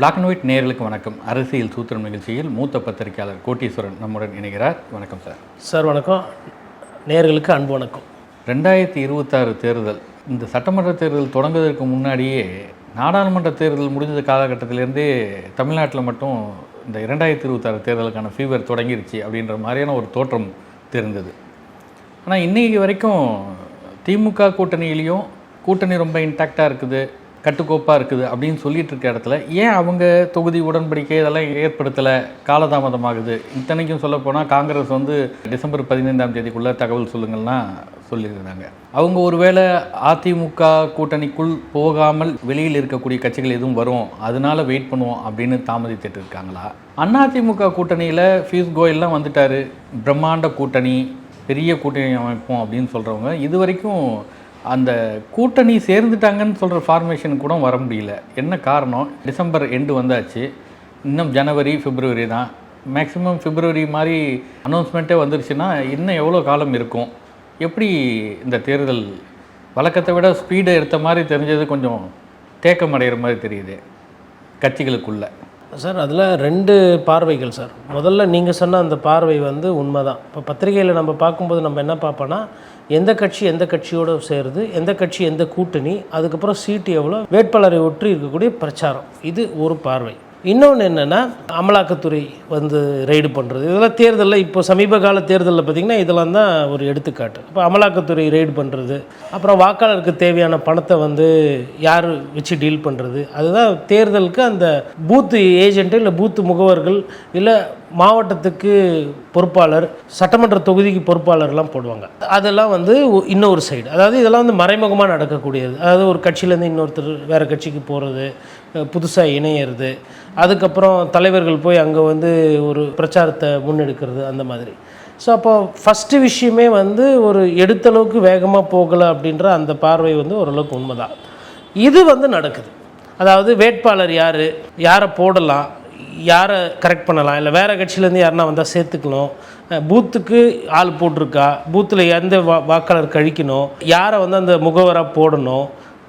Black and white நேயர்களுக்கு வணக்கம். அரசியல் சூத்திரம் நிகழ்ச்சியில் மூத்த பத்திரிகையாளர் கோட்டீஸ்வரன் நம்முடன் இணைகிறார். வணக்கம் சார். சார் வணக்கம். நேர்களுக்கு அன்பு வணக்கம். ரெண்டாயிரத்தி இருபத்தாறு தேர்தல். இந்த சட்டமன்ற தேர்தல் தொடங்குவதற்கு முன்னாடியே நாடாளுமன்ற தேர்தல் முடிஞ்ச காலகட்டத்திலேருந்தே தமிழ்நாட்டில் மட்டும் இந்த இரண்டாயிரத்தி இருபத்தாறு தேர்தலுக்கான ஃபீவர் தொடங்கிருச்சு அப்படின்ற மாதிரியான ஒரு தோற்றம் தெரிந்தது. ஆனால் இன்னைக்கு வரைக்கும் திமுக கூட்டணியிலையும் கூட்டணி ரொம்ப இன்டாக்டாக இருக்குது. கட்டுக்கோப்பாக இருக்குது அப்படின்னு சொல்லிட்டு இருக்க இடத்துல ஏன் அவங்க தொகுதி உடன்படிக்கை இதெல்லாம் ஏற்படுத்தலை? காலதாமதமாகுது. இத்தனைக்கும் சொல்லப்போனால் காங்கிரஸ் வந்து டிசம்பர் பதினைந்தாம் தேதிக்குள்ளே தகவல் சொல்லுங்கள்னா சொல்லியிருந்தாங்க. அவங்க ஒருவேளை அதிமுக கூட்டணிக்குள் போகாமல் வெளியில் இருக்கக்கூடிய கட்சிகள் எதுவும் வரும் அதனால வெயிட் பண்ணுவோம் அப்படின்னு தாமதித்துட்டு இருக்காங்களா? அதிமுக கூட்டணியில் பியூஷ் கோயிலெலாம் வந்துட்டார். பிரம்மாண்ட கூட்டணி பெரிய கூட்டணி அமைப்போம் அப்படின்னு சொல்கிறவங்க இது வரைக்கும் அந்த கூட்டணி சேர்ந்துட்டாங்கன்னு சொல்கிற ஃபார்மேஷன் கூட வர முடியல. என்ன காரணம்? டிசம்பர் எண்டு வந்தாச்சு. இன்னும் ஜனவரி பிப்ரவரி தான். மேக்ஸிமம் பிப்ரவரி மாதிரி அனௌன்ஸ்மெண்ட்டே வந்துருச்சுன்னா இன்னும் எவ்வளோ காலம் இருக்கும்? எப்படி இந்த தேர்தல்? வழக்கத்தை விட ஸ்பீடை எடுத்த மாதிரி தெரிஞ்சது கொஞ்சம் தேக்கம் அடைகிற மாதிரி தெரியுது. கட்சிகளுக்குள்ளே. சார் அதில் ரெண்டு பார்வைகள் சார். முதல்ல நீங்கள் சொன்ன அந்த பார்வை வந்து உண்மை தான் இப்போ பத்திரிகையில் நம்ம பார்க்கும்போது நம்ம என்ன பார்ப்போன்னா எந்த கட்சி எந்த கட்சியோடு சேருது எந்த கட்சி எந்த கூட்டணி அதுக்கப்புறம் சீட்டு எவ்வளோ வேட்பாளரை ஒற்றி இருக்கக்கூடிய பிரச்சாரம். இது ஒரு பார்வை. இன்னொன்று என்னென்னா அமலாக்கத்துறை வந்து ரெய்டு பண்ணுறது இதெல்லாம் தேர்தலில் இப்போ சமீப கால தேர்தலில் பார்த்திங்கன்னா இதெல்லாம் தான் ஒரு எடுத்துக்காட்டு. இப்போ அமலாக்கத்துறை ரெய்டு பண்ணுறது அப்புறம் வாக்காளருக்கு தேவையான பணத்தை வந்து யார் வச்சு டீல் பண்ணுறது அதுதான் தேர்தலுக்கு அந்த பூத்து ஏஜென்ட்டு இல்லை பூத்து முகவர்கள் இல்லை மாவட்டத்துக்கு பொறுப்பாளர் சட்டமன்ற தொகுதிக்கு பொறுப்பாளர்லாம் போடுவாங்க. அதெல்லாம் வந்து இன்னொரு சைடு அதாவது இதெல்லாம் வந்து மறைமுகமாக நடக்கக்கூடியது. அதாவது ஒரு கட்சியிலேருந்து இன்னொருத்தர் வேறு கட்சிக்கு போகிறது புதுசாக இணையிறது அதுக்கப்புறம் தலைவர்கள் போய் அங்கே வந்து ஒரு பிரச்சாரத்தை முன்னெடுக்கிறது அந்த மாதிரி. ஸோ அப்போ ஃபஸ்ட்டு விஷயமே வந்து ஒரு எடுத்தளவுக்கு வேகமாக போகலை அப்படின்ற அந்த பார்வை வந்து ஓரளவுக்கு உண்மைதான். இது வந்து நடக்குது. அதாவது வேட்பாளர் யார்? யாரை போடலாம்? யாரை கரெக்ட் பண்ணலாம்? இல்லை வேறு கட்சியிலேருந்து யாருன்னா வந்தால் சேர்த்துக்கணும். பூத்துக்கு ஆள் போட்டிருக்கா? பூத்தில் எந்த வா வாக்காளர் கழிக்கணும்? யாரை வந்து அந்த முகவராக போடணும்?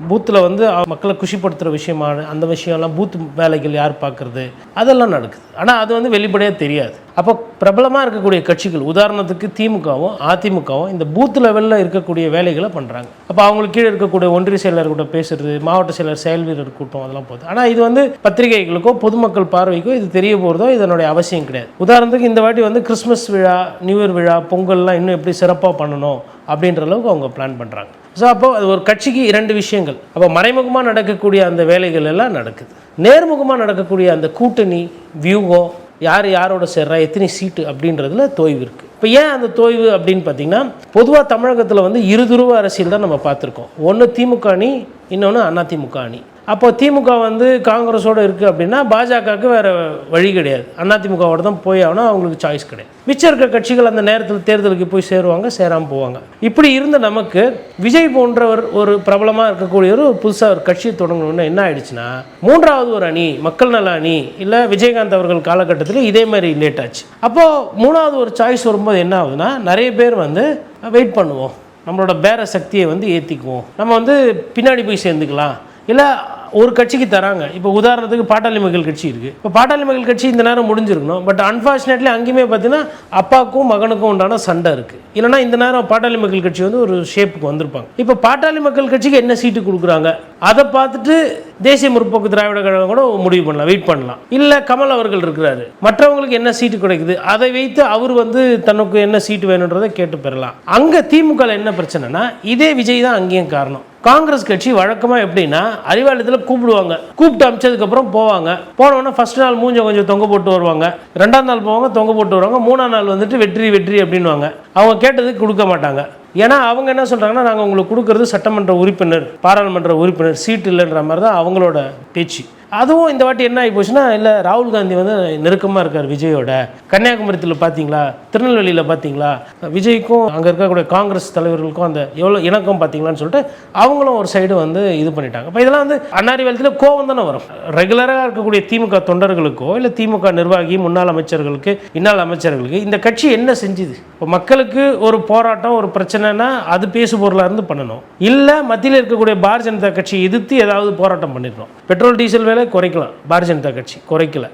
பூத்தில் வந்து மக்களை குஷிப்படுத்துகிற விஷயமான அந்த விஷயம்லாம் பூத் வேலைகள் யார் பார்க்குறது? அதெல்லாம் நடக்குது. ஆனால் அது வந்து வெளிப்படையாக தெரியாது. அப்போ பிரபலமாக இருக்கக்கூடிய கட்சிகள் உதாரணத்துக்கு திமுகவும் அதிமுகவும் இந்த பூத் லெவலில் இருக்கக்கூடிய வேலைகளை பண்ணுறாங்க அப்போ அவங்களுக்கு கீழே இருக்கக்கூடிய ஒன்றிய செயலர் கூட பேசுறது மாவட்ட செயலர் செயல் வீரர் கூட்டம் அதெல்லாம் போகுது. ஆனால் இது வந்து பத்திரிகைகளுக்கோ பொதுமக்கள் பார்வைக்கோ இது தெரிய போகிறதோ இதனுடைய அவசியம் கிடையாது. உதாரணத்துக்கு இந்த வாட்டி வந்து கிறிஸ்மஸ் விழா நியூ இயர் விழா பொங்கல்லாம் இன்னும் எப்படி சிறப்பாக பண்ணணும் அப்படின்ற அளவுக்கு அவங்க பிளான் பண்ணுறாங்க ஸோ அப்போ அது ஒரு கட்சிக்கு இரண்டு விஷயங்கள். அப்போ மறைமுகமாக நடக்கக்கூடிய அந்த வேலைகள் எல்லாம் நடக்குது. நேர்முகமாக நடக்கக்கூடிய அந்த கூட்டணி வியூகம் யார் யாரோட சேர்றா எத்தனை சீட்டு அப்படின்றதுல தொய்வு இருக்குது இப்போ ஏன் அந்த தொய்வு அப்படின்னு பார்த்தீங்கன்னா பொதுவாக தமிழகத்தில் வந்து இருதுருவ அரசியல் தான் நம்ம பார்த்துருக்கோம். ஒன்று திமுக அணி இன்னொன்று அதிமுக அணி. அப்போ திமுக வந்து காங்கிரஸோடு இருக்குது அப்படின்னா பாஜகவுக்கு வேறு வழி கிடையாது. அதிமுகவோட தான் போய் ஆகணும் அவங்களுக்கு சாய்ஸ் கிடையாது. மிச்சம் இருக்க கட்சிகள் அந்த நேரத்தில் தேர்தலுக்கு போய் சேருவாங்க சேராமல் போவாங்க. இப்படி இருந்த நமக்கு விஜய் போன்றவர் ஒரு பிரபலமாக இருக்கக்கூடியவர் புதுசாக ஒரு கட்சியை தொடங்கணும்னு என்ன ஆயிடுச்சுன்னா மூன்றாவது ஒரு அணி மக்கள் நல அணி இல்லை விஜயகாந்த் அவர்கள் காலகட்டத்தில் இதே மாதிரி லேட் ஆச்சு. அப்போது மூணாவது ஒரு சாய்ஸ் வரும்போது என்ன ஆகுதுன்னா நிறைய பேர் வந்து வெயிட் பண்ணுவோம். நம்மளோட பேர சக்தியை வந்து ஏற்றிக்குவோம் நம்ம வந்து பின்னாடி போய் சேர்ந்துக்கலாம். இல்லை ஒரு கட்சிக்கு தராங்க. இப்போ உதாரணத்துக்கு பாட்டாளி மக்கள் கட்சி இருக்குது இப்போ பாட்டாளி மக்கள் கட்சி இந்த நேரம் முடிஞ்சிருக்கணும். பட் அன்ஃபார்ச்சுனேட்லி அங்கேயுமே பார்த்தீங்கன்னா அப்பாவுக்கும் மகனுக்கும் உண்டான சண்டை இருக்குது இல்லைனா இந்த நேரம் பாட்டாளி மக்கள் கட்சி வந்து ஒரு ஷேப்புக்கு வந்திருப்பாங்க. இப்போ பாட்டாளி மக்கள் கட்சிக்கு என்ன சீட்டு கொடுக்குறாங்க? அதை பார்த்துட்டு தேசிய முற்போக்கு திராவிட கழகம் கூட முடிவு பண்ணலாம் வெயிட் பண்ணலாம். இல்லை கமல் அவர்கள் இருக்கிறாரு. மற்றவங்களுக்கு என்ன சீட்டு கிடைக்குது? அதை வைத்து அவர் வந்து தனக்கு என்ன சீட்டு வேணுன்றதை கேட்டு பெறலாம். அங்கே திமுக என்ன பிரச்சனைனா இதே விஜய் தான் அங்கேயும் காரணம். காங்கிரஸ் கட்சி வழக்கமாக எப்படின்னா அறிவாலயத்தில் கூப்பிடுவாங்க. கூப்பிட்டு அமிச்சதுக்கப்புறம் போவாங்க. போனவொடனே ஃபர்ஸ்ட் நாள் மூஞ்ச கொஞ்சம் தொங்க போட்டு வருவாங்க. ரெண்டாம் நாள் போவாங்க தொங்க போட்டு வருவாங்க. மூணாம் நாள் வந்துட்டு வெற்றி வெற்றி அப்படின்வாங்க அவங்க கேட்டதுக்கு கொடுக்க மாட்டாங்க. ஏன்னா அவங்க என்ன சொல்கிறாங்கன்னா நாங்கள் உங்களுக்கு கொடுக்கறது சட்டமன்ற உறுப்பினர் பாராளுமன்ற உறுப்பினர் சீட் இல்லைன்ற மாதிரி தான் அவங்களோட பேச்சு. அதுவும் இந்த வாட்டி என்ன ஆகி போச்சுன்னா இல்லை ராகுல் காந்தி வந்து நெருக்கமாக இருக்கார் விஜயோட. கன்னியாகுமரியத்தில் பார்த்தீங்களா திருநெல்வேலியில் பார்த்தீங்களா விஜய்க்கும் அங்கே இருக்கக்கூடிய காங்கிரஸ் தலைவர்களுக்கும் அந்த எவ்வளோ இணக்கம் பார்த்தீங்களான்னு சொல்லிட்டு அவங்களும் ஒரு சைடு வந்து இது பண்ணிட்டாங்க. இப்போ இதெல்லாம் வந்து அன்னாரி வேலத்தில் கோவம் தானே வரும். ரெகுலராக இருக்கக்கூடிய திமுக தொண்டர்களுக்கோ இல்லை திமுக நிர்வாகி முன்னாள் அமைச்சர்களுக்கு இன்னாள் அமைச்சர்களுக்கு இந்த கட்சி என்ன செஞ்சுது? இப்போ மக்களுக்கு ஒரு போராட்டம் ஒரு பிரச்சனைனா அது பேசு பொருளாக இருந்து பண்ணணும். இல்லை மத்தியில் இருக்கக்கூடிய பாரதிய ஜனதா கட்சியை எதிர்த்து ஏதாவது போராட்டம் பண்ணிடணும். பெட்ரோல் டீசல் விலை குறைக்கலாம் பாரதிய ஜனதா கட்சி குறைக்கல.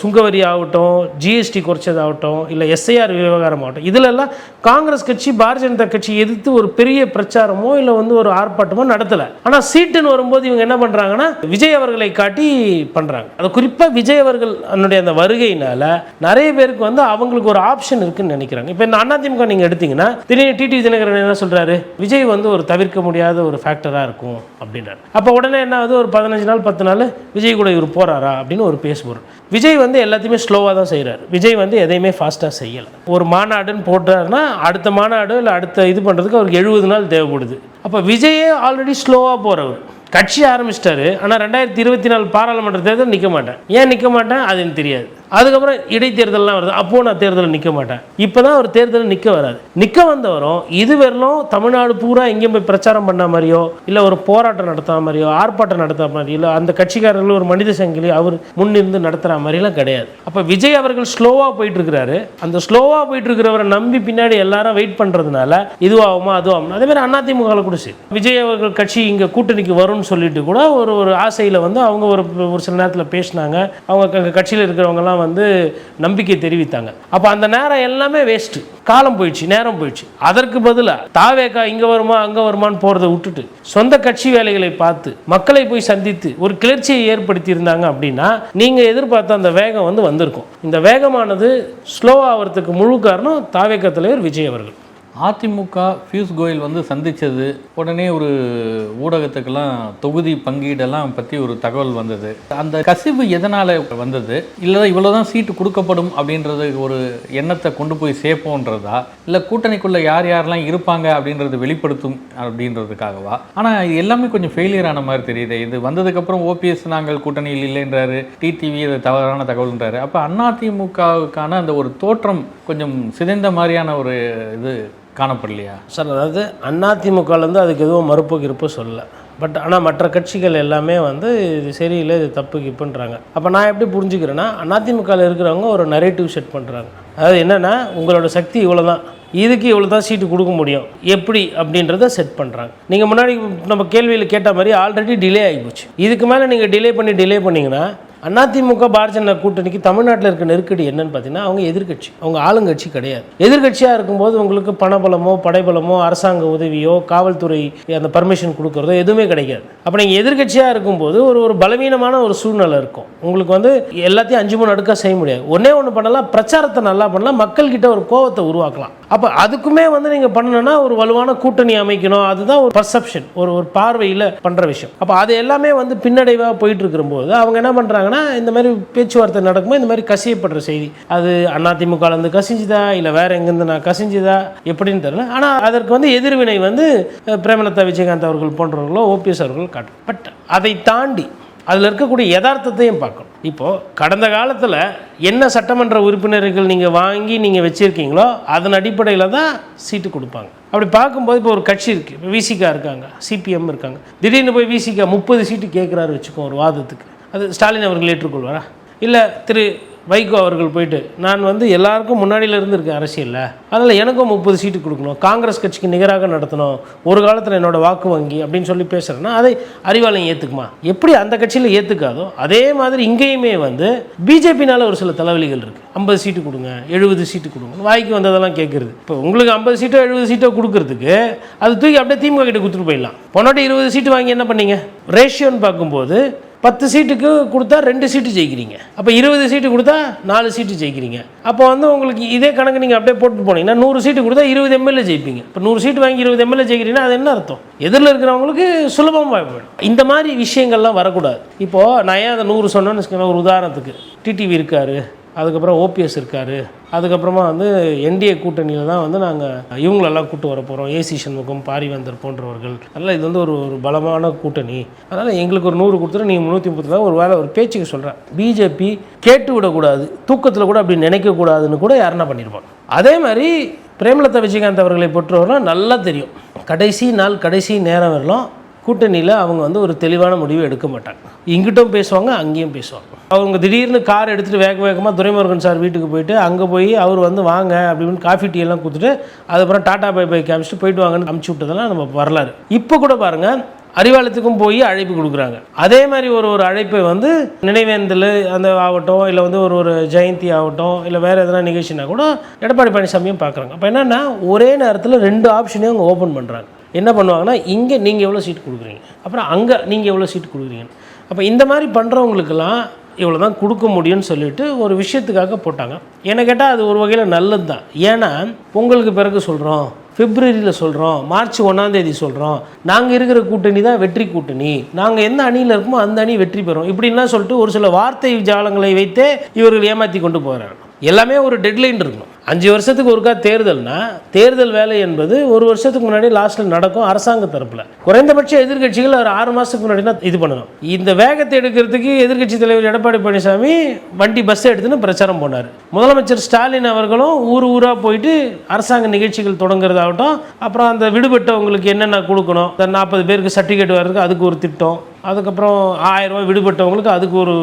சுங்கவரி ஆகட்டும் ஜிஎஸ்டி குறைச்சதாகட்டும் இல்லை எஸ்ஐஆர் விவகாரம் ஆகட்டும் இதிலெல்லாம் காங்கிரஸ் கட்சி பாரதிய ஜனதா கட்சி எதிர்த்து ஒரு பெரிய பிரச்சாரமோ இல்லை வந்து ஒரு ஆர்ப்பாட்டமோ நடத்தலை. ஆனால் சீட்டுன்னு வரும்போது இவங்க என்ன பண்ணுறாங்கன்னா விஜய் அவர்களை காட்டி பண்ணுறாங்க அது குறிப்பாக விஜய் அவர்கள் அதனுடைய அந்த வருகையினால நிறைய பேருக்கு வந்து அவங்களுக்கு ஒரு ஆப்ஷன் இருக்குன்னு நினைக்கிறாங்க. இப்போ இந்த அதிமுக நீங்கள் எடுத்தீங்கன்னா திடீர்னு டிடி தினகரன் என்ன சொல்கிறாரு விஜய் வந்து ஒரு தவிர்க்க முடியாத ஒரு ஃபேக்டராக இருக்கும் அப்படின்றாரு. அப்போ உடனே என்ன ஆகுது? ஒரு பதினஞ்சு நாள் பத்து நாள் விஜய் கூட இவர் போகிறாரா அப்படின்னு ஒரு பேசுபொருள். விஜய் வந்து எல்லாத்தையுமே ஸ்லோவாக தான் செய்கிறார் விஜய் வந்து எதையுமே ஃபாஸ்ட்டாக செய்யலை. ஒரு மாநாடுன்னு போட்டாருன்னா அடுத்த மாநாடு இல்லை அடுத்த இது பண்ணுறதுக்கு அவருக்கு எழுபது நாள் தேவைப்படுது. அப்போ விஜயே ஆல்ரெடி ஸ்லோவாக போகிறவர் கட்சி ஆரம்பிச்சிட்டாரு. ஆனால் ரெண்டாயிரத்தி இருபத்தி நாலு பாராளுமன்ற தேர்தல் நிற்க மாட்டேன். ஏன் நிற்க மாட்டேன்? அது எனக்கு தெரியாது. அதுக்கப்புறம் இடைத்தேர்தல்லாம் வருது. அப்போது நான் தேர்தலில் நிற்க மாட்டேன். இப்போ தான் ஒரு தேர்தலில் நிற்க வராது. நிற்க வந்தவரும் இது வரலும் தமிழ்நாடு பூரா எங்கேயும் போய் பிரச்சாரம் பண்ண மாதிரியோ இல்லை ஒரு போராட்டம் நடத்தாத மாதிரியோ ஆர்ப்பாட்டம் நடத்தாத மாதிரியோ இல்லை அந்த கட்சிக்காரர்கள் ஒரு மனித சங்கிலி அவர் முன்னிருந்து நடத்துகிற மாதிரிலாம் கிடையாது. அப்போ விஜய் அவர்கள் ஸ்லோவாக போயிட்டு இருக்கிறாரு அந்த ஸ்லோவாக போயிட்டு இருக்கிறவரை நம்பி பின்னாடி எல்லாரும் வெயிட் பண்ணுறதுனால இதுவாகுமா அதுவாகுமா அதே மாதிரி அதிமுகவில் கூட சரி. விஜய் அவர்கள் கட்சி இங்கே கூட்டணிக்கு வரும்னு சொல்லிட்டு கூட ஒரு ஒரு ஆசையில் வந்து அவங்க ஒரு ஒரு சில நேரத்தில் பேசினாங்க. அவங்க கட்சியில் இருக்கிறவங்கலாம் வந்து நம்பிக்கை தெரிவித்தாங்க. அப்போ அந்த நேரம் எல்லாமே வேஸ்ட்டு காலம் போயிடுச்சு நேரம் போயிடுச்சு. அதற்கு பதிலாக தாவேக்கா இங்கே வருமா அங்கே வருமான்னு போகிறத விட்டுட்டு சொந்த கட்சி வேலைகளை பார்த்து மக்களை போய் சந்தித்து ஒரு கிளர்ச்சியை ஏற்படுத்தி இருந்தாங்க அப்படின்னா நீங்கள் எதிர்பார்த்த அந்த வேகம் வந்து வந்திருக்கும். இந்த வேகமானது ஸ்லோ ஆகிறதுக்கு முழு காரணம் தாவேக்கா தலைவர் விஜய் அவர்கள். அதிமுக பியூஷ் கோயல் வந்து சந்தித்தது உடனே ஒரு ஊடகத்துக்கெல்லாம் தொகுதி பங்கீடெல்லாம் பற்றி ஒரு தகவல் வந்தது. அந்த கசிவு எதனால் வந்தது? இல்லை இவ்வளோதான் சீட்டு கொடுக்கப்படும் அப்படின்றது ஒரு எண்ணத்தை கொண்டு போய் சேர்ப்போன்றதா? இல்லை கூட்டணிக்குள்ளே யார் யாரெல்லாம் இருப்பாங்க அப்படின்றது வெளிப்படுத்தும் அப்படின்றதுக்காகவா? ஆனால் இது எல்லாமே கொஞ்சம் ஃபெயிலியர் ஆன மாதிரி தெரியுது. இது வந்ததுக்கப்புறம் ஓபிஎஸ் நாங்கள் கூட்டணியில் இல்லைன்றாரு. டிடிவி அது தவறான தகவல்ன்றாரு. அப்போ அதிமுகவுக்கான அந்த ஒரு தோற்றம் கொஞ்சம் சிதைந்த மாதிரியான ஒரு இது காணப்படலையா? சார் அதாவது அதிமுகலேருந்து அதுக்கு எதுவும் மறுப்பு கிருப்பு சொல்லலை. பட் ஆனால் மற்ற கட்சிகள் எல்லாமே வந்து இது சரியில்லை இது தப்பு கிப்புன்றாங்க அப்போ நான் எப்படி புரிஞ்சுக்கிறேன்னா அதிமுகவில் இருக்கிறவங்க ஒரு நரேட்டிவ் செட் பண்ணுறாங்க அதாவது என்னென்னா உங்களோட சக்தி இவ்வளோ தான் இதுக்கு இவ்வளோ தான் சீட்டு கொடுக்க முடியும். எப்படி அப்படின்றத செட் பண்ணுறாங்க நீங்கள் முன்னாடி நம்ம கேள்வியில் கேட்ட மாதிரி ஆல்ரெடி டிலே ஆகிப்போச்சு இதுக்கு மேலே நீங்கள் டிலே பண்ணி டிலே பண்ணிங்கன்னா அதிமுக பாரதிய ஜனதா கூட்டணிக்கு தமிழ்நாட்டில் இருக்க நெருக்கடி என்னன்னு பார்த்தீங்கன்னா அவங்க எதிர்க்கட்சி. அவங்க ஆளுங்கட்சி கிடையாது. எதிர்கட்சியாக இருக்கும்போது உங்களுக்கு பணபலமோ படைபலமோ அரசாங்க உதவியோ காவல்துறை அந்த பர்மிஷன் கொடுக்குறதோ எதுவுமே கிடைக்காது. அப்போ நீங்கள் எதிர்க்கட்சியாக இருக்கும்போது ஒரு ஒரு பலவீனமான ஒரு சூழ்நிலை இருக்கும். உங்களுக்கு வந்து எல்லாத்தையும் அஞ்சு மூணு அடுக்காக செய்ய முடியாது. ஒன்றே ஒன்று பண்ணலாம் பிரச்சாரத்தை நல்லா பண்ணலாம் மக்கள்கிட்ட ஒரு கோவத்தை உருவாக்கலாம். அப்போ அதுக்குமே வந்து நீங்கள் பண்ணணும்னா ஒரு வலுவான கூட்டணி அமைக்கணும். அதுதான் ஒரு பர்செப்ஷன் ஒரு ஒரு பார்வையில் பண்ணுற விஷயம். அப்போ அது எல்லாமே வந்து பின்னடைவாக போயிட்டு இருக்கும்போது அவங்க என்ன பண்ணுறாங்கன்னா இந்த மாதிரி பேச்சுவார்த்தை நடக்கும்போது இந்த மாதிரி கசியப்படுற செய்தி. அது அதிமுகலேருந்து கசிஞ்சுதா? இல்லை வேற எங்கேருந்து நான் கசிஞ்சுதா? எப்படின்னு தெரியல. ஆனால் அதற்கு வந்து எதிர்வினை வந்து பிரேமலதா விஜயகாந்த் அவர்கள் போன்றவர்களோ ஓபிஎஸ் அவர்கள் காட்டும். பட் அதை தாண்டி அதில் இருக்கக்கூடிய யதார்த்தத்தையும் பார்க்கணும். இப்போது கடந்த காலத்தில் என்ன சட்டமன்ற உறுப்பினர்கள் நீங்கள் வாங்கி நீங்கள் வச்சுருக்கீங்களோ அதன் அடிப்படையில் தான் சீட்டு கொடுப்பாங்க. அப்படி பார்க்கும்போது இப்போ ஒரு கட்சி இருக்குது இப்போ விசிகா இருக்காங்க சிபிஎம் இருக்காங்க. திடீர்னு போய் விசிகா முப்பது சீட்டு கேட்குறாரு வச்சுக்கோ ஒரு வாதத்துக்கு. அது ஸ்டாலின் அவர்கள் ஏற்றுக்கொள்வாரா? இல்லை திரு வைகோ அவர்கள் போயிட்டு நான் வந்து எல்லாருக்கும் முன்னாடியில இருந்து இருக்கேன் அரசியலில். அதனால் எனக்கும் முப்பது சீட்டு கொடுக்கணும். காங்கிரஸ் கட்சிக்கு நிகராக நடத்தணும். ஒரு காலத்தில் என்னோடய வாக்கு வங்கி அப்படின்னு சொல்லி பேசுகிறேன்னா அதை அறிவாலயம் ஏற்றுக்குமா எப்படி அந்த கட்சியில் ஏற்றுக்காதோ அதே மாதிரி இங்கேயுமே வந்து பிஜேபினால் ஒரு சில தலைவலிகள் இருக்குது ஐம்பது சீட்டு கொடுங்க எழுபது சீட்டு கொடுங்க. வாய்க்கு வந்ததெல்லாம் கேட்குறது இப்போ உங்களுக்கு ஐம்பது சீட்டோ எழுபது சீட்டோ கொடுக்கறதுக்கு அது தூக்கி அப்படியே திமுக கிட்ட கொடுத்துட்டு போயிடலாம். பொன்னாட்டி இருபது சீட்டு வாங்கி என்ன பண்ணீங்க? ரேஷியோன்னு பார்க்கும்போது பத்து சீட்டுக்கு கொடுத்தா ரெண்டு சீட்டு ஜெயிக்கிறீங்க. அப்போ இருபது சீட்டு கொடுத்தா நாலு சீட்டு ஜெயிக்கிறீங்க. அப்போ வந்து உங்களுக்கு இதே கணக்கு நீங்கள் அப்படியே போட்டு போனீங்கன்னா நூறு சீட்டு கொடுத்தா இருபது எம்எல்ஏ ஜெயிப்பீங்க. இப்போ நூறு சீட்டு வாங்கி இருபது எம்எல்ஏ ஜெயிக்கிறீங்கன்னா அது என்ன அர்த்தம்? எதிரில் இருக்கிறவங்களுக்கு சுலபமாக போயிடும். இந்த மாதிரி விஷயங்கள்லாம் வரக்கூடாது. இப்போது நான் ஏன் அதை நூறு சொன்னேன்னு வச்சுக்கோங்களேன், ஒரு உதாரணத்துக்கு. டிடிவி இருக்காரு. அதுக்கப்புறம் ஓபிஎஸ் இருக்கார். அதுக்கப்புறமா வந்து என்டிஏ கூட்டணியில் தான் வந்து நாங்கள் இவங்களெல்லாம் கூட்டு வர போகிறோம் ஏசி சண்முகம் பாரிவேந்தர் போன்றவர்கள். அதனால் இது வந்து ஒரு ஒரு பலமான கூட்டணி. அதனால் எங்களுக்கு ஒரு நூறு கொடுத்துட்டு நீங்கள் முந்நூற்றி முப்பத்தி ஒரு வேலை ஒரு பேச்சுக்கு சொல்கிறேன் பிஜேபி கேட்டு விடக்கூடாது தூக்கத்தில் கூட அப்படி நினைக்கக்கூடாதுன்னு கூட யாருன்னா பண்ணியிருப்பாங்க அதே மாதிரி பிரேமலதா விஜயகாந்த் அவர்களை பொறுத்தவரைலாம் நல்லா தெரியும். கடைசி நாள் கடைசி நேரம் வரலாம். கூட்டணியில் அவங்க வந்து ஒரு தெளிவான முடிவு எடுக்க மாட்டாங்க. இங்கிட்டும் பேசுவாங்க அங்கேயும் பேசுவாங்க. அவங்க திடீர்னு கார் எடுத்துகிட்டு வேக வேகமாக துரைமுருகன் சார் வீட்டுக்கு போயிட்டு அங்கே போய் அவர் வந்து வாங்க அப்படின்னு காஃபி டீ எல்லாம் கொடுத்துட்டு அதுக்கப்புறம் டாடா பை பை காமிச்சிட்டு போயிட்டு வாங்கன்னு அமுச்சு விட்டதெல்லாம் நம்ம வரலாறு. இப்போ கூட பாருங்கள் அறிவாலயத்துக்கும் போய் அழைப்பு கொடுக்குறாங்க. அதே மாதிரி ஒரு ஒரு அழைப்பை வந்து நினைவேந்தல் அந்த ஆகட்டும் இல்லை வந்து ஒரு ஒரு ஜெயந்தி ஆகட்டும் இல்லை வேறு எதனா நிகழ்ச்சினா கூட எடப்பாடி பழனிசாமியும் பார்க்குறாங்க அப்போ என்னென்னா ஒரே நேரத்தில் ரெண்டு ஆப்ஷனையும் அவங்க ஓப்பன் பண்ணுறாங்க என்ன பண்ணுவாங்கன்னா இங்கே நீங்கள் எவ்வளோ சீட் கொடுக்குறீங்க? அப்புறம் அங்கே நீங்கள் எவ்வளோ சீட் கொடுக்குறீங்க? அப்போ இந்த மாதிரி பண்ணுறவங்களுக்கெல்லாம் இவ்வளோ தான் கொடுக்க முடியும்னு சொல்லிட்டு ஒரு விஷயத்துக்காக போட்டாங்க. என்னை கேட்டால் அது ஒரு வகையில் நல்லது தான் ஏன்னா பொங்கலுக்கு பிறகு சொல்கிறோம் பிப்ரவரியில் சொல்கிறோம் மார்ச் ஒன்றாந்தேதி சொல்கிறோம் நாங்கள் இருக்கிற கூட்டணி தான் வெற்றி கூட்டணி. நாங்கள் எந்த அணியில் இருக்கோமோ அந்த அணி வெற்றி பெறும். இப்படின்லாம் சொல்லிட்டு ஒரு சில வார்த்தை ஜாலங்களை வைத்தே இவர்கள் ஏமாற்றி கொண்டு போகிறாங்க எல்லாமே ஒரு டெட்லைன் இருக்கணும். அஞ்சு வருஷத்துக்கு ஒருக்கா தேர்தல்னா தேர்தல் வேலை என்பது ஒரு வருஷத்துக்கு முன்னாடி லாஸ்ட்டில் நடக்கும் அரசாங்க தரப்பில். குறைந்தபட்ச எதிர்க்கட்சிகள் ஒரு ஆறு மாதத்துக்கு முன்னாடி தான் இது பண்ணணும். இந்த வேகத்தை எடுக்கிறதுக்கு எதிர்க்கட்சி தலைவர் எடப்பாடி பழனிசாமி வண்டி பஸ் எடுத்துன்னு பிரச்சாரம் போனார். முதலமைச்சர் ஸ்டாலின் அவர்களும் ஊர் ஊராக போயிட்டு அரசாங்க நிகழ்ச்சிகள் தொடங்குறதாகட்டும் அப்புறம் அந்த விடுபட்டவங்களுக்கு என்னென்ன கொடுக்கணும் இந்த நாற்பது பேருக்கு சர்டிஃபிகேட் வர்றதுக்கு அதுக்கு ஒரு திட்டம் அதுக்கப்புறம் ஆயிரம் ரூபாய் விடுபட்டவங்களுக்கு அதுக்கு ஒரு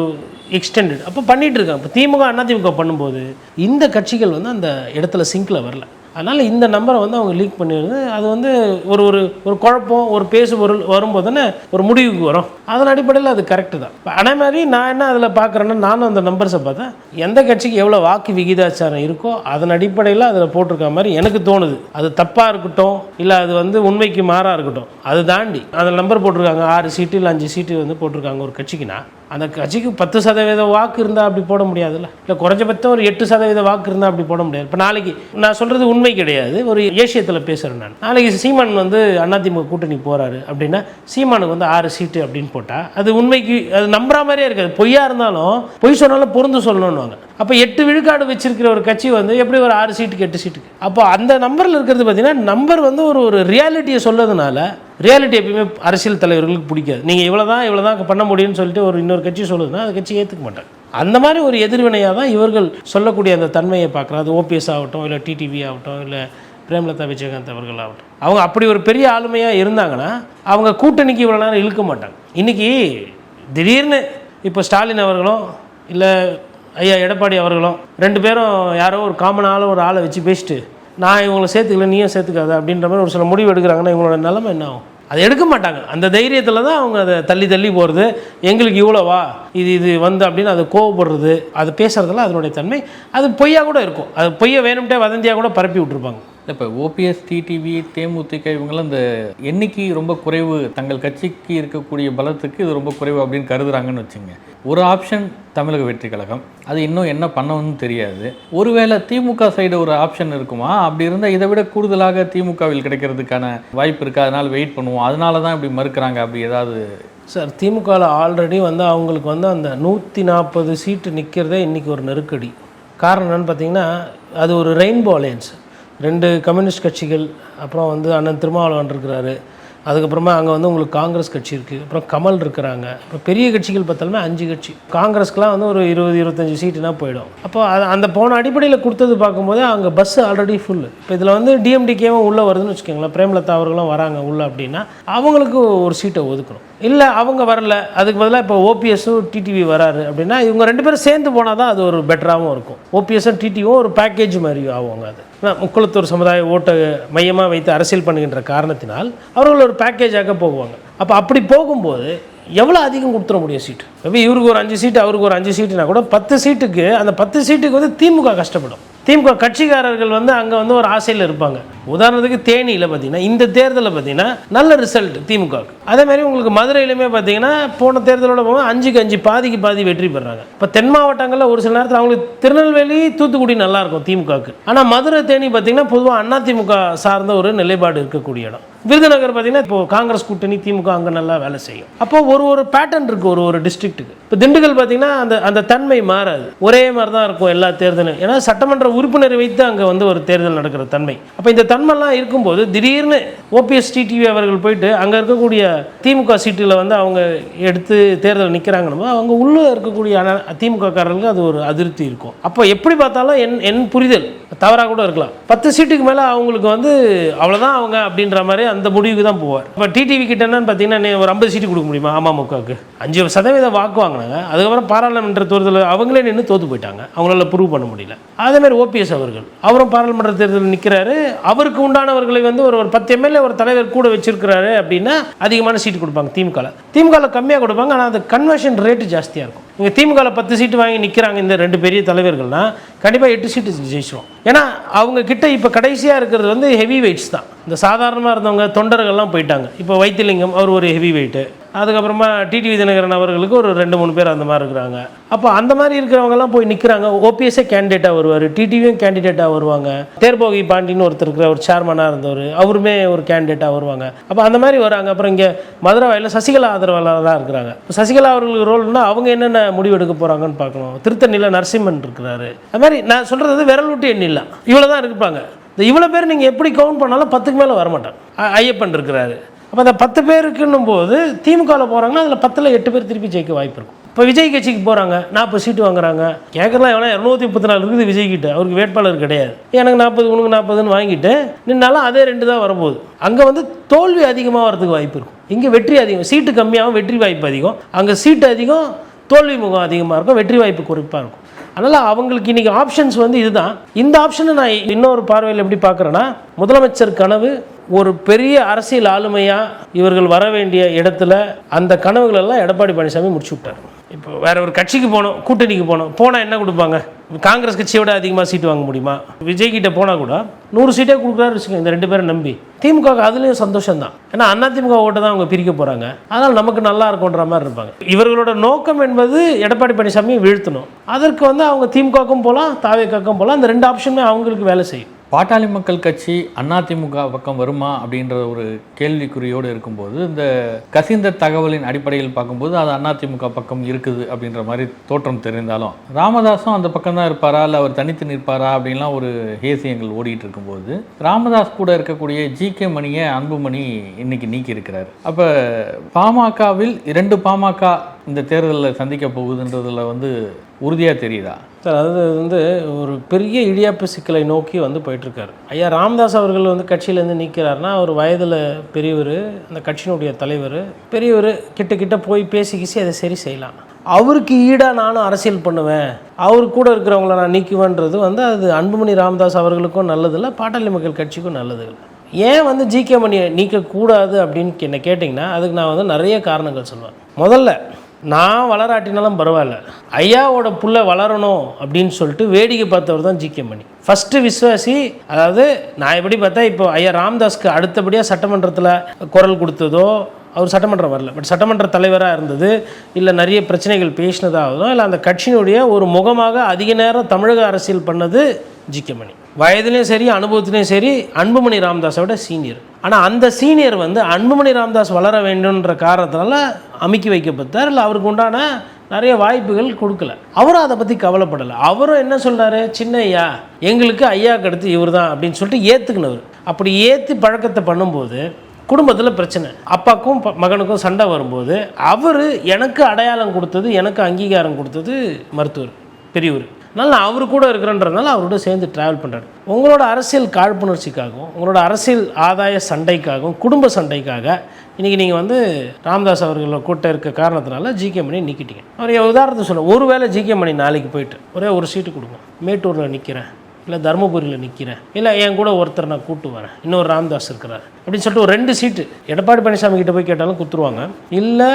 எக்ஸ்டெண்டட் அப்போ பண்ணிகிட்டு இருக்காங்க இப்போ திமுக அதிமுக பண்ணும்போது இந்த கட்சிகள் வந்து அந்த இடத்துல சிங்கில் வரல. அதனால் இந்த நம்பரை வந்து அவங்க லீக் பண்ணிடுது. அது வந்து ஒரு ஒரு ஒரு குழப்பம் ஒரு பேசு பொருள் வரும்போது தானே ஒரு முடிவுக்கு வரும். அதன் அடிப்படையில் அது கரெக்டு தான். இப்ப அதே மாதிரி நான் என்ன அதில் பார்க்குறேன்னா நானும் அந்த நம்பர்ஸை பார்த்தேன். எந்த கட்சிக்கு எவ்வளோ வாக்கு விகிதாச்சாரம் இருக்கோ அதன் அடிப்படையில் அதில் போட்டிருக்க மாதிரி எனக்கு தோணுது. அது தப்பாக இருக்கட்டும் இல்லை அது வந்து உண்மைக்கு மாறாக இருக்கட்டும். அது தாண்டி அதில் நம்பர் போட்டிருக்காங்க. ஆறு சீட்டு இல்லை அஞ்சு சீட்டு வந்து போட்டிருக்காங்க ஒரு கட்சிக்குன்னா அந்த கட்சிக்கு பத்து சதவீத வாக்கு இருந்தால் அப்படி போட முடியாதுல்ல? இல்லை குறைஞ்சபட்சம் ஒரு எட்டு சதவீத வாக்கு இருந்தால் அப்படி போட முடியாது. இப்போ நாளைக்கு நான் சொல்கிறது உண்மை கிடையாது. ஒரு ஏசியத்தில் பேசுகிறேன் நான். நாளைக்கு சீமான் வந்து அதிமுக கூட்டணி போகிறாரு அப்படின்னா சீமானுக்கு வந்து ஆறு சீட்டு அப்படின்னு போட்டால் அது உண்மைக்கு அது நம்புற மாதிரியே இருக்காது. பொய்யா இருந்தாலும் பொய் சொன்னாலும் பொருந்து சொல்லணும்னுவாங்க. அப்போ எட்டு விழுக்காடு வச்சிருக்கிற ஒரு கட்சி வந்து எப்படி ஒரு ஆறு சீட்டுக்கு எட்டு சீட்டுக்கு? அப்போ அந்த நம்பரில் இருக்கிறது பார்த்தீங்கன்னா நம்பர் வந்து ஒரு ஒரு ரியாலிட்டியை சொல்லதுனால ரியாலிட்டி எப்பயுமே அரசியல் தலைவர்களுக்கு பிடிக்காது. நீங்கள் இவ்வளோ தான் இவ்வளோ தான் பண்ண முடியும்னு சொல்லிட்டு ஒரு இன்னொரு கட்சி சொல்லுதுன்னா அந்த கட்சி ஏற்றுக்க மாட்டாங்க. அந்த மாதிரி ஒரு எதிர்வினையாக தான் இவர்கள் சொல்லக்கூடிய அந்த தன்மையை பார்க்குறோம் அது ஓபிஎஸ் ஆகட்டும் இல்லை டிடிவி ஆகட்டும் இல்லை பிரேமலதா விஜயகாந்த் அவர்கள் ஆகட்டும். அவங்க அப்படி ஒரு பெரிய ஆளுமையாக இருந்தாங்கன்னா அவங்க கூட்டணிக்கு இவ்வளோ நேரம் இழுக்க மாட்டாங்க. இன்றைக்கி திடீர்னு இப்போ ஸ்டாலின் அவர்களும் இல்லை ஐயா எடப்பாடி அவர்களும் ரெண்டு பேரும் யாரோ ஒரு காமனால ஒரு ஆளை வச்சு பேசிட்டு நான் இவங்களை சேர்த்துக்கல நீயும் சேர்த்துக்காத அப்படின்ற மாதிரி ஒரு சில முடிவு எடுக்கிறாங்கன்னா இவங்களோட நிலமை என்ன ஆகும்? அதை எடுக்க மாட்டாங்க. அந்த தைரியத்தில் தான் அவங்க அதை தள்ளி தள்ளி போகிறது எங்களுக்கு இவ்வளோவா? இது இது வந்து அப்படின்னு அது கோவப்படுறது. அது பேசுகிறதுல அதனுடைய தன்மை. அது பொய்யா கூட இருக்கும். அது பொய்யை வேணும்ட்டே வதந்தியாக கூட பரப்பி விட்டுருப்பாங்க. இப்போ ஓபிஎஸ் டிடிவி தேமுதிக இவங்கெல்லாம் இந்த எண்ணிக்கை ரொம்ப குறைவு தங்கள் கட்சிக்கு இருக்கக்கூடிய பலத்துக்கு இது ரொம்ப குறைவு அப்படின்னு கருதுறாங்கன்னு வச்சுங்க. ஒரு ஆப்ஷன் தமிழக வெற்றி கழகம் அது இன்னும் என்ன பண்ணணும்னு தெரியாது. ஒருவேளை திமுக சைடு ஒரு ஆப்ஷன் இருக்குமா? அப்படி இருந்தால் இதை விட கூடுதலாக திமுகவில் கிடைக்கிறதுக்கான வாய்ப்பு இருக்குது அதனால் வெயிட் பண்ணுவோம். அதனால தான் இப்படி மறுக்கிறாங்க அப்படி ஏதாவது சார் திமுகவில் ஆல்ரெடி வந்து அவங்களுக்கு வந்து அந்த நூற்றி நாற்பது சீட்டு நிற்கிறதே இன்றைக்கி ஒரு நெருக்கடி. காரணம் என்னன்னு பார்த்தீங்கன்னா அது ஒரு ரெயின்போ அலையன்ஸ் ரெண்டு கம்யூனிஸ்ட் கட்சிகள் அப்புறம் வந்து அண்ணன் திருமாவளவன் இருக்கிறாரு. அதுக்கப்புறமா அங்கே வந்து உங்களுக்கு காங்கிரஸ் கட்சி இருக்குது அப்புறம் கமல் இருக்கிறாங்க. அப்புறம் பெரிய கட்சிகள் பார்த்தாலுமே அஞ்சு கட்சி. காங்கிரஸ்க்குலாம் வந்து ஒரு இருபது இருபத்தஞ்சி சீட்டுனா போயிடும். அப்போ அது அந்த போன அடிப்படையில் கொடுத்தது பார்க்கும்போது அங்கே பஸ் ஆல்ரெடி ஃபுல்லு இப்போ இதில் வந்து டிஎம்டிகேவும் உள்ளே வருதுன்னு வச்சுக்கோங்களேன். பிரேமலதா அவர்களும் வராங்க உள்ளே அப்படின்னா அவங்களுக்கு ஒரு சீட்டை ஒதுக்கணும். இல்லை அவங்க வரல. அதுக்கு பதிலாக இப்போ ஓபிஎஸும் டிடிவி வராரு அப்படின்னா இவங்க ரெண்டு பேரும் சேர்ந்து போனால் தான் அது ஒரு பெட்டராகவும் இருக்கும். ஓபிஎஸும் டிடிவும் ஒரு பேக்கேஜ் மாதிரி ஆகும் அது. முக்குளத்தூர் சமுதாய ஓட்டை மையமாக வைத்து அரசியல் பண்ணுகின்ற காரணத்தினால் அவர்கள் ஒரு பேக்கேஜாக போகுவாங்க. அப்போ அப்படி போகும்போது எவ்வளோ அதிகம் கொடுத்துட முடியும் சீட்டு? இப்போ இவருக்கு ஒரு அஞ்சு சீட்டு அவருக்கு ஒரு அஞ்சு சீட்டுனா கூட பத்து சீட்டுக்கு அந்த பத்து சீட்டுக்கு வந்து திமுக கஷ்டப்படும். திமுக கட்சிக்காரர்கள் வந்து அங்கே வந்து ஒரு ஆசையில் இருப்பாங்க. உதாரணத்துக்கு தேனியில் பார்த்தீங்கன்னா இந்த தேர்தலில் பார்த்தீங்கன்னா நல்ல ரிசல்ட் திமுக அதே மாதிரி உங்களுக்கு மதுரையிலுமே பார்த்தீங்கன்னா போன தேர்தலோட போக அஞ்சுக்கு அஞ்சு பாதிக்கு பாதி வெற்றி பெறாங்க. இப்போ தென் மாவட்டங்களில் ஒரு சில நேரத்தில் அவங்களுக்கு திருநெல்வேலி தூத்துக்குடி நல்லா இருக்கும் திமுகவுக்கு. ஆனால் மதுரை தேனி பார்த்தீங்கன்னா பொதுவாக அதிமுக சார்ந்த ஒரு நிலைப்பாடு இருக்கக்கூடிய இடம். விருதுநகர் பார்த்தீங்கன்னா இப்போ காங்கிரஸ் கூட்டணி திமுக அங்கே நல்லா வேலை செய்யும். அப்போ ஒரு ஒரு பேட்டர்ன் இருக்குது ஒரு ஒரு டிஸ்ட்ரிக்ட்டுக்கு இப்போ திண்டுக்கல் பார்த்தீங்கன்னா அந்த அந்த தன்மை மாறாது. ஒரே மாதிரி தான் இருக்கும் எல்லா தேர்தலும். ஏன்னா சட்டமன்ற உறுப்பினரை வைத்து அங்கே வந்து ஒரு தேர்தல் நடக்கிற தன்மை. அப்போ இந்த தன்மைலாம் இருக்கும்போது திடீர்னு ஓபிஎஸ் டிடிவி அவர்கள் போயிட்டு அங்கே இருக்கக்கூடிய திமுக சீட்டில் வந்து அவங்க எடுத்து தேர்தல் நிற்கிறாங்கன்னு அவங்க உள்ளே இருக்கக்கூடிய திமுக காரர்களுக்கு அது ஒரு அதிருப்தி இருக்கும். அப்போ எப்படி பார்த்தாலும் என் என் புரிதல் தவறாக கூட இருக்கலாம். பத்து சீட்டுக்கு மேலே அவங்களுக்கு வந்து அவ்வளோதான் அவங்க அப்படின்ற மாதிரி அந்த முடிவுக்கு தான் போவார். இப்போ டிடிவி கிட்ட என்னன்னு பார்த்தீங்கன்னா ஒரு ஐம்பது சீட்டு கொடுக்க முடியுமா அமமுகவுக்கு? அஞ்சு சதவீதம் வாக்கு வாங்கினாங்க. அதுக்கப்புறம் பாராளுமன்ற தேர்தலில் அவங்களே நின்று தோத்து போயிட்டாங்க. அவங்களால ப்ரூவ் பண்ண முடியல. அதே மாதிரி ஓபிஎஸ் அவர்கள். அவரும் பாராளுமன்ற தேர்தலில் நிற்கிறாரு அவருக்கு உண்டானவர்களை வந்து ஒரு ஒரு பத்து எம்எல்ஏ ஒரு தலைவர் கூட வச்சிருக்கிறாரு அப்படின்னா அதிகமான சீட்டு கொடுப்பாங்க திமுகவில் திமுகவில் கம்மியாக கொடுப்பாங்க ஆனால் அது கன்வர்ஷன் ரேட்டு ஜாஸ்தியாக இருக்கும். இங்கே திமுகவில் பத்து சீட்டு வாங்கி நிற்கிறாங்க இந்த ரெண்டு பெரிய தலைவர்கள்னால் கண்டிப்பாக எட்டு சீட்டு ஜெயிச்சிடும் ஏன்னா அவங்க கிட்ட இப்போ கடைசியாக இருக்கிறது வந்து ஹெவி வெயிட்ஸ் தான். இந்த சாதாரணமாக இருந்தவங்க தொண்டர்கள்லாம் போயிட்டாங்க. இப்போ வைத்திலிங்கம் அவர் ஒரு ஹெவி வெயிட்டு அதுக்கப்புறமா டிடிவி தினகரன் அவர்களுக்கு ஒரு ரெண்டு மூணு பேர் அந்த மாதிரி இருக்கிறாங்க. அப்போ அந்த மாதிரி இருக்கிறவங்கலாம் போய் நிற்கிறாங்க ஓபிஎஸ்ஸே கேண்டிடேட்டாக வருவார். டிடிவியும் கேண்டிடேட்டாக வருவாங்க. தேர்போகி பாண்டின்னு ஒருத்தர் இருக்கிற ஒரு சேர்மனாக இருந்தவர். அவருமே ஒரு கேண்டிடேட்டாக வருவாங்க. அப்போ அந்த மாதிரி வராங்க. அப்புறம் இங்கே மதுரை வாயில சசிகலா ஆதரவாளராக இருக்கிறாங்க. சசிகலா அவர்களுக்கு ரோல்னா அவங்க என்னென்ன முடிவு எடுக்க போகிறாங்கன்னு பார்க்கணும் திருத்தணியில் நரசிம்மன் இருக்கிறாரு. அது மாதிரி நான் சொல்கிறது விரல் விட்டு எண்ணிடலாம். இவ்வளோ தான் இருப்பாங்க. இந்த இவ்வளோ பேர் நீங்கள் எப்படி கவுண்ட் பண்ணாலும் பத்துக்கு மேலே வரமாட்டாங்க. ஐயப்பன் இருக்கிறாரு. அப்போ அந்த பத்து பேருக்குன்னும் போது திமுகவில் போகிறாங்கன்னா அதில் பத்தில் எட்டு பேர் திருப்பி ஜெயிக்க வாய்ப்பு இருக்கும். இப்போ விஜய் கட்சிக்கு போகிறாங்க நாற்பது சீட்டு வாங்குறாங்க. கேட்கலாம் எவ்வளோ இரநூத்தி முப்பத்தி நாலு இருக்குது விஜய் கிட்ட. அவருக்கு வேட்பாளர் கிடையாது. எனக்கு நாற்பது உனக்கு நாற்பதுன்னு வாங்கிட்டு நின்னாலும் அதே ரெண்டு தான் வரப்போகுது. அங்கே வந்து தோல்வி அதிகமாக வரதுக்கு வாய்ப்பு இருக்கும். இங்கே வெற்றி அதிகம். சீட்டு கம்மியாகவும் வெற்றி வாய்ப்பு அதிகம். அங்கே சீட்டு அதிகம் தோல்வி முகம் அதிகமாக இருக்கும். வெற்றி வாய்ப்பு குறிப்பாக இருக்கும். அதனால் அவங்களுக்கு இன்றைக்கி ஆப்ஷன்ஸ் வந்து இதுதான். இந்த ஆப்ஷனை நான் இன்னொரு பார்வையில் எப்படி பார்க்குறேன்னா முதலமைச்சர் கனவு ஒரு பெரிய அரசியல் ஆளுமையாக இவர்கள் வர வேண்டிய இடத்துல அந்த கனவுகளெல்லாம் எடப்பாடி பழனிசாமி முடிச்சு விட்டார். இப்போ வேற ஒரு கட்சிக்கு போனோம் கூட்டணிக்கு போனோம். போனால் என்ன கொடுப்பாங்க? காங்கிரஸ் கட்சியை விட அதிகமாக சீட்டு வாங்க முடியுமா? விஜய் கிட்ட போனால் கூட நூறு சீட்டே கொடுக்குறாரு வச்சுக்கோங்க இந்த ரெண்டு பேரும் நம்பி. திமுக அதுலேயும் சந்தோஷம் தான் ஏன்னா அண்ணா திமுக ஓட்டை தான் அவங்க பிரிக்க போகிறாங்க அதனால் நமக்கு நல்லா இருக்கும்ன்ற மாதிரி இருப்பாங்க. இவர்களோட நோக்கம் என்பது எடப்பாடி பழனிசாமியை வீழ்த்தணும். அதற்கு வந்து அவங்க திமுகவுக்கும் போகலாம் தாவேக்காக்கும் போகலாம் அந்த ரெண்டு ஆப்ஷனுமே அவங்களுக்கு வேலை செய்யும். பாட்டாளி மக்கள் கட்சி அதிமுக பக்கம் வருமா அப்படின்ற ஒரு கேள்விக்குறியோடு இருக்கும்போது இந்த கசிந்த தகவலின் அடிப்படையில் பார்க்கும்போது அது அதிமுக பக்கம் இருக்குது அப்படின்ற மாதிரி தோற்றம் தெரிந்தாலும் ராமதாஸும் அந்த பக்கம் தான் இருப்பாரா? இல்லை அவர் தனித்து நிற்பாரா? அப்படின்லாம் ஒரு ஹேசியங்கள் ஓடிட்டு இருக்கும்போது ராமதாஸ் கூட இருக்கக்கூடிய ஜி கே மணியை அன்புமணி இன்னைக்கு நீக்கி இருக்கிறார் அப்போ பாமகவில் இரண்டு பாமக இந்த தேர்தலில் சந்திக்க போகுதுன்றதில் வந்து உறுதியாக தெரியுதா? சார் அது வந்து ஒரு பெரிய இடியாப்பு சிக்கலை நோக்கி வந்து போயிட்டுருக்காரு. ஐயா ராமதாஸ் அவர்கள் வந்து கட்சியிலேருந்து நிற்கிறாருன்னா அவர் வயதில் பெரியவர் அந்த கட்சியினுடைய தலைவர் பெரியவர் கிட்ட கிட்ட போய் பேசி கீசி அதை சரி செய்யலாம். அவருக்கு ஈடாக நானும் அரசியல் பண்ணுவேன். அவர் கூட இருக்கிறவங்கள நான் நீக்குவேன்றது வந்து அது அன்புமணி ராமதாஸ் அவர்களுக்கும் நல்லதில்லை பாட்டாளி மக்கள் கட்சிக்கும் நல்லதில்லை. ஏன் வந்து ஜிகே மணியை நீக்கக்கூடாது அப்படின்னு என்ன கேட்டிங்கன்னா அதுக்கு நான் வந்து நிறைய காரணங்கள் சொல்லுவேன் முதல்ல நான் வளராட்டினாலும் பரவாயில்ல. ஐயாவோட புள்ள வளரணும் அப்படின்னு சொல்லிட்டு வேடிக்கை பார்த்தவர் தான் ஜிகே மணி. ஃபஸ்ட்டு விஸ்வாசி அதாவது நான் எப்படி பார்த்தா இப்போ ஐயா ராம்தாஸ்க்கு அடுத்தபடியாக சட்டமன்றத்தில் குரல் கொடுத்ததோ அவர் சட்டமன்றம் வரல. பட் சட்டமன்ற தலைவராக இருந்தது. இல்லை நிறைய பிரச்சனைகள் பேசினதாகதோ இல்லை அந்த கட்சியினுடைய ஒரு முகமாக அதிக நேரம் தமிழக அரசியல் பண்ணது ஜிகே மணி. வயதுலேயும் சரி அனுபவத்துலேயும் சரி அன்புமணி ராமதாஸை விட சீனியர் ஆனால் அந்த சீனியர் வந்து அன்புமணி ராமதாஸ் வளர வேண்டும்ன்ற காரணத்தினால அமுக்கி வைக்கப்பட்டார். இல்லை அவருக்கு உண்டான நிறைய வாய்ப்புகள் கொடுக்கல. அவரும் அதை பற்றி கவலைப்படலை. அவரும் என்ன சொல்கிறாரு சின்ன ஐயா எங்களுக்கு ஐயா அடுத்து இவர் தான் அப்படின்னு சொல்லிட்டு ஏற்றுக்கினவர் அப்படி ஏற்றி பழக்கத்தை பண்ணும்போது குடும்பத்தில் பிரச்சனை. அப்பாக்கும் ப- மகனுக்கும் சண்டை வரும்போது அவர் எனக்கு அடையாளம் கொடுத்தது எனக்கு அங்கீகாரம் கொடுத்தது மருத்துவர் பெரியவர். அதனால் நான் அவர் கூட இருக்கிறேன்றதுனால அவரோட சேர்ந்து ட்ராவல் பண்ணுறாரு உங்களோட அரசியல் காழ்ப்புணர்ச்சிக்காகவும் உங்களோட அரசியல் ஆதாய சண்டைக்காகவும் குடும்ப சண்டைக்காக இன்றைக்கி நீங்கள் வந்து ராமதாஸ் அவர்களை கூட்ட இருக்க காரணத்தினால ஜிகே மணி நிற்கிட்டீங்க அவர் உதாரணத்தை சொல்ல ஒருவேளை ஜிகே மணி நாளைக்கு போயிட்டு ஒரே ஒரு சீட்டு கொடுங்க. மேட்டூரில் நிற்கிறேன் இல்லை தருமபுரியில் நிற்கிறேன் இல்லை என் கூட ஒருத்தர் நான் கூட்டு வரேன் இன்னொரு ராமதாஸ் இருக்கிறார் அப்படின்னு சொல்லிட்டு ஒரு ரெண்டு சீட்டு எடப்பாடி பழனிசாமி கிட்ட போய் கேட்டாலும் கொடுத்துருவாங்க இல்லை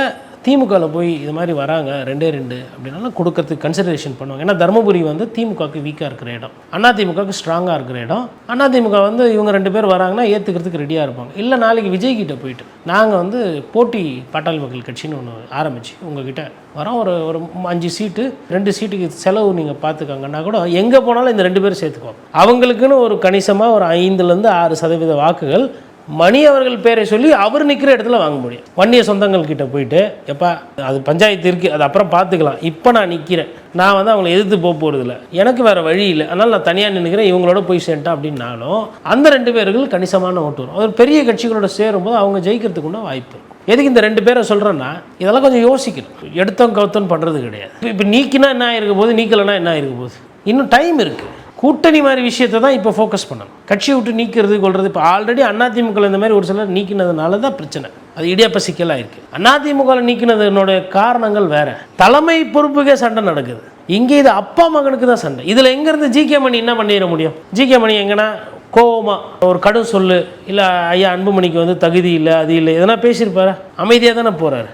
திமுகவில் போய் இது மாதிரி வராங்க ரெண்டே ரெண்டு அப்படின்னாலும் கொடுக்கறதுக்கு கன்சிடரேஷன் பண்ணுவாங்க. ஏன்னா தருமபுரி வந்து திமுகவுக்கு வீக்காக இருக்கிற இடம். அண்ணா திமுகவுக்கு ஸ்ட்ராங்காக இருக்கிற இடம். அண்ணா திமுக வந்து இவங்க ரெண்டு பேர் வராங்கன்னா ஏற்றுக்கிறதுக்கு ரெடியாக இருப்பாங்க. இல்லை நாளைக்கு விஜய் கிட்ட போயிட்டு நாங்கள் வந்து போட்டி பாட்டாளி மக்கள் கட்சின்னு ஒன்று ஆரம்பிச்சு உங்ககிட்ட வரோம். ஒரு ஒரு அஞ்சு சீட்டு ரெண்டு சீட்டுக்கு செலவு நீங்கள் பார்த்துக்கங்கன்னா கூட எங்கே போனாலும் இந்த ரெண்டு பேரும் சேர்த்துக்குவோம். அவங்களுக்குன்னு ஒரு கணிசமாக ஒரு ஐந்துலேருந்து ஆறு சதவீத வாக்குகள் மணி அவர்கள் பேரை சொல்லி அவர் நிற்கிற இடத்துல வாங்க முடியும். வன்னிய சொந்தங்கள் கிட்ட போயிட்டு எப்பா அது பஞ்சாயத்து இருக்குது அது அப்புறம் பார்த்துக்கலாம் இப்போ நான் நிற்கிறேன் நான் வந்து அவங்களை எதிர்த்து போக போகிறதில்ல எனக்கு வேறு வழி இல்லை. அதனால் நான் தனியாக நின்றுக்கிறேன் இவங்களோட போய் சேர்ந்தேன் அப்படின்னாலும் அந்த ரெண்டு பேர்கள் கணிசமான ஓட்டு வரும். ஒரு பெரிய கட்சிகளோட சேரும்போது அவங்க ஜெயிக்கிறதுக்கு உண்டான வாய்ப்பு. எதுக்கு இந்த ரெண்டு பேரை சொல்கிறேன்னா இதெல்லாம் கொஞ்சம் யோசிக்கணும். எடுத்தோம் கவுத்தோன்னு பண்ணுறது கிடையாது. இப்போ இப்போ நீக்கினா என்ன ஆயிருக்க போது நீக்கலைன்னா என்ன ஆயிருக்க போகுது? இன்னும் டைம் இருக்குது கூட்டணி மாதிரி விஷயத்தை தான் இப்போ ஃபோக்கஸ் பண்ணணும். கட்சியை விட்டு நீக்கிறது கொள்வது இப்போ ஆல்ரெடி அதிமுக இந்த மாதிரி ஒரு சிலர் நீக்கினதுனால தான் பிரச்சனை. அது இடியாப்ப சிக்கலாக இருக்குது அதிமுக நீக்கினதுனுடைய காரணங்கள் வேறு. தலைமை பொறுப்புக்கே சண்டை நடக்குது. இங்கே இது அப்பா மகனுக்கு தான் சண்டை. இதில் எங்கேருந்து ஜிகே மணி என்ன பண்ணிட முடியும்? ஜிகே மணி எங்கன்னா கோவமாக ஒரு கடும் சொல்லு இல்லை ஐயா அன்புமணிக்கு வந்து தகுதி இல்லை அது இல்லை. எதனா பேசியிருப்பாரா? அமைதியாக தானே போகிறாரு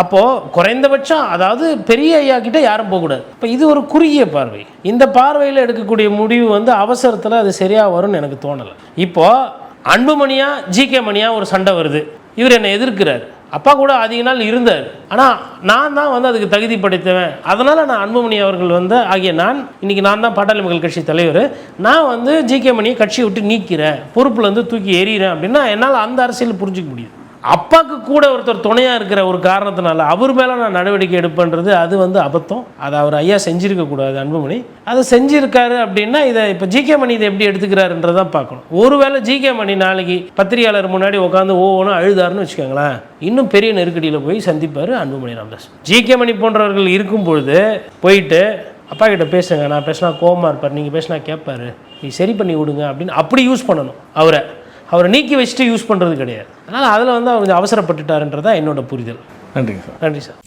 அப்போது குறைந்தபட்சம் அதாவது பெரிய ஐயா கிட்டே யாரும் போகக்கூடாது. இப்போ இது ஒரு குறுகிய பார்வை. இந்த பார்வையில் எடுக்கக்கூடிய முடிவு வந்து அவசரத்தில் அது சரியாக வரும்னு எனக்கு தோணலை. இப்போது அன்புமணியா ஜிகே மணியா ஒரு சண்டை வருது. இவர் என்னை எதிர்க்கிறார். அப்பா கூட அதிக நாள் இருந்தார். ஆனால் நான் தான் வந்து அதுக்கு தகுதி படைத்தவன். அதனால் நான் அன்புமணி அவர்கள் வந்து ஆகிய நான் இன்னைக்கு நான் தான் பாட்டாளி மக்கள் கட்சி தலைவர். நான் வந்து ஜிகே மணியை கட்சியை விட்டு நீக்கிறேன். பொறுப்புலேருந்து தூக்கி எறிகிறேன் அப்படின்னா என்னால் அந்த அரசியல் புரிஞ்சுக்க முடியுது. அப்பாவுக்கு கூட ஒருத்தர் துணையாக இருக்கிற ஒரு காரணத்தினால அவர் மேலே நான் நடவடிக்கை எடுப்பேன்றது அது வந்து அபத்தம். அதை அவர் ஐயா செஞ்சுருக்கக்கூடாது அன்புமணி. அதை செஞ்சுருக்காரு அப்படின்னா இதை இப்போ ஜிகே மணி இதை எப்படி எடுத்துக்கிறாருன்றதான் பார்க்கணும். ஒருவேளை ஜிகே மணி நாளைக்கு பத்திரிகையாளர் முன்னாடி உட்காந்து ஒவ்வொன்றும் அழுதாருன்னு வச்சுக்கோங்களேன் இன்னும் பெரிய நெருக்கடியில் போய் சந்திப்பார் அன்புமணி ராமதாஸ். ஜிகே மணி போன்றவர்கள் இருக்கும் பொழுது போயிட்டு அப்பா கிட்ட பேசுங்க நான் பேசினா கோபமாக இருப்பார் நீங்கள் பேசினா கேட்பாரு நீ சரி பண்ணி விடுங்க அப்படின்னு அப்படி யூஸ் பண்ணணும் அவரை. அவரை நீக்கி வச்சுட்டு யூஸ் பண்ணுறது கிடையாது. அதனால் அதில் வந்து அவர் கொஞ்சம் அவசரப்பட்டுட்டாருன்றதான் என்னோட புரிதல். நன்றிங்க சார். நன்றி சார்.